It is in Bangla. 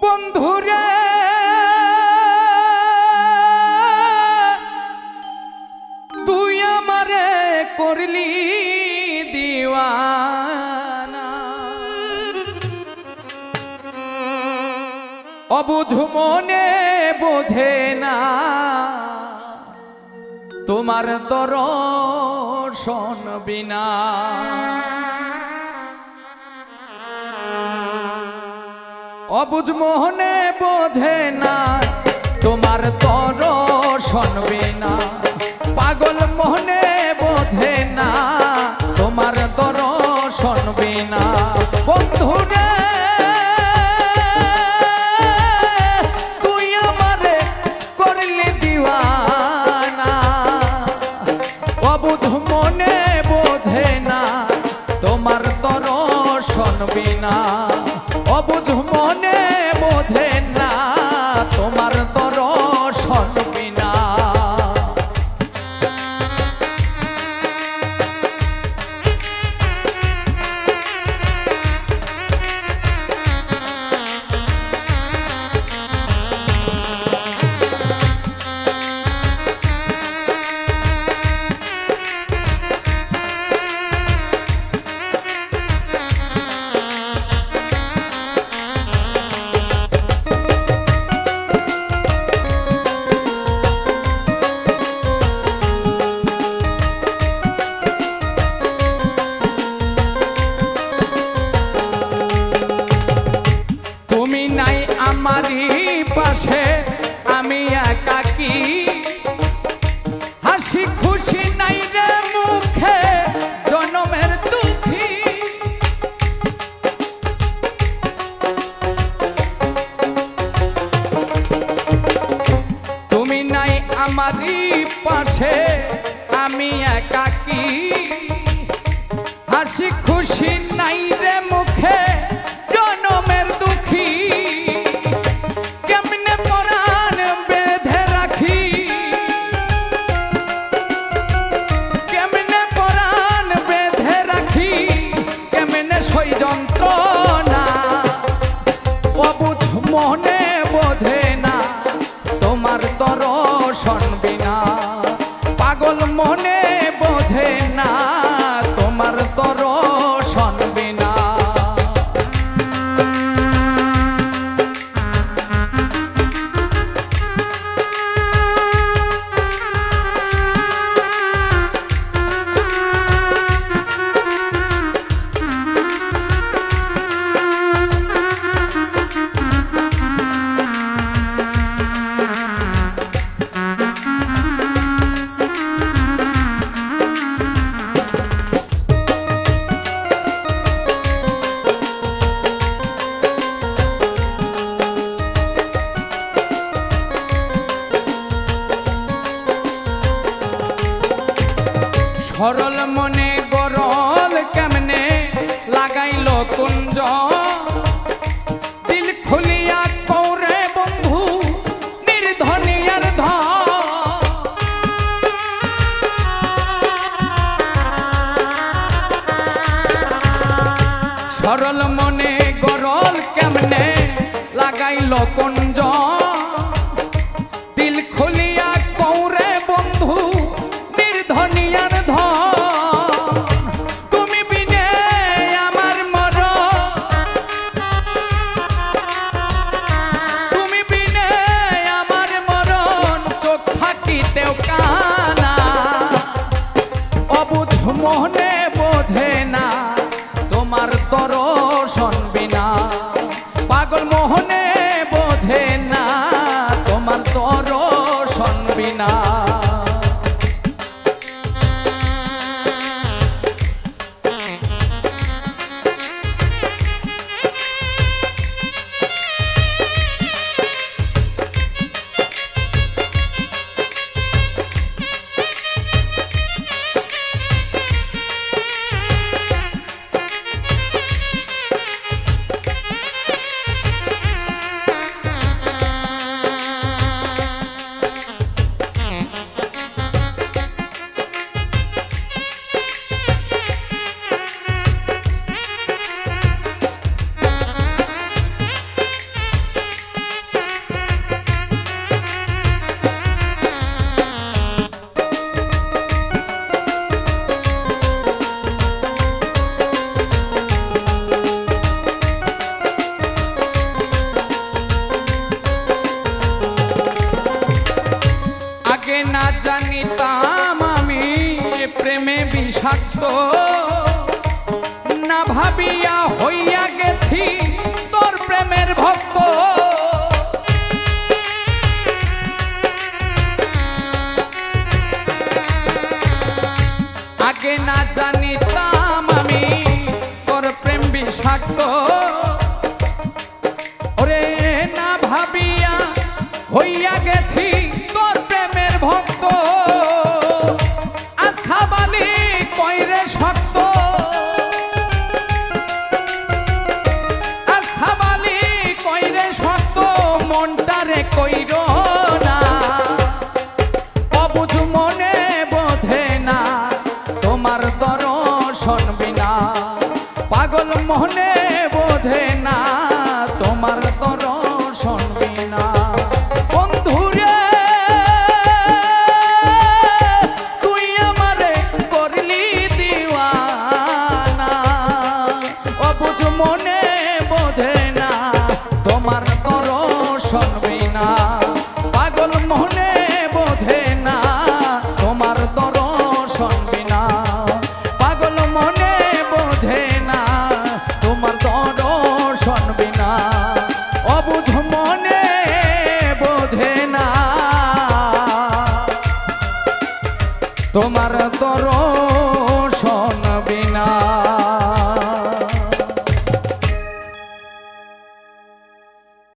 বন্ধুরে। তুই আমারে করলি দিওয়ানা। অবুঝ মনে বোঝে না। তোমার দর্শন বিনা। অবুঝ মোহনে বোঝে না, তোমার দর্শন বিনা। পাগল মোহনে বোঝে না, তোমার দর্শন বিনা। বন্ধুরে, তুই আমারে করলি দিওয়ানা। অবুধ মনে বোঝে না, তোমার অবুঝ আমারই পাশে, আমি একাকি হাসি খুশি নাই রে মুখে, জনমের দুঃখী। তুমি নাই আমারই পাশে, আমি একাকি হাসি খুশি নাই সরল মনে গরল কেমনে? লাগাইল কুঞ্জ। দিল খুলিয়া কৌরে বন্ধু নির্ধনিয়ার ধন সরল মনে গরল কেমনে? লাগাইল কুঞ্জ। না বিনা না ভাবিয়া হইয়া গেছি তোর প্রেমের ভক্ত। আগে না জানিতাম আমি তোর প্রেম বিষাক্ত। ওরে না ভাবিয়া হইয়া গেছি তোর প্রেমের ভক্ত। শুনবি বিনা পাগল মনে বোঝে না। I'm tomar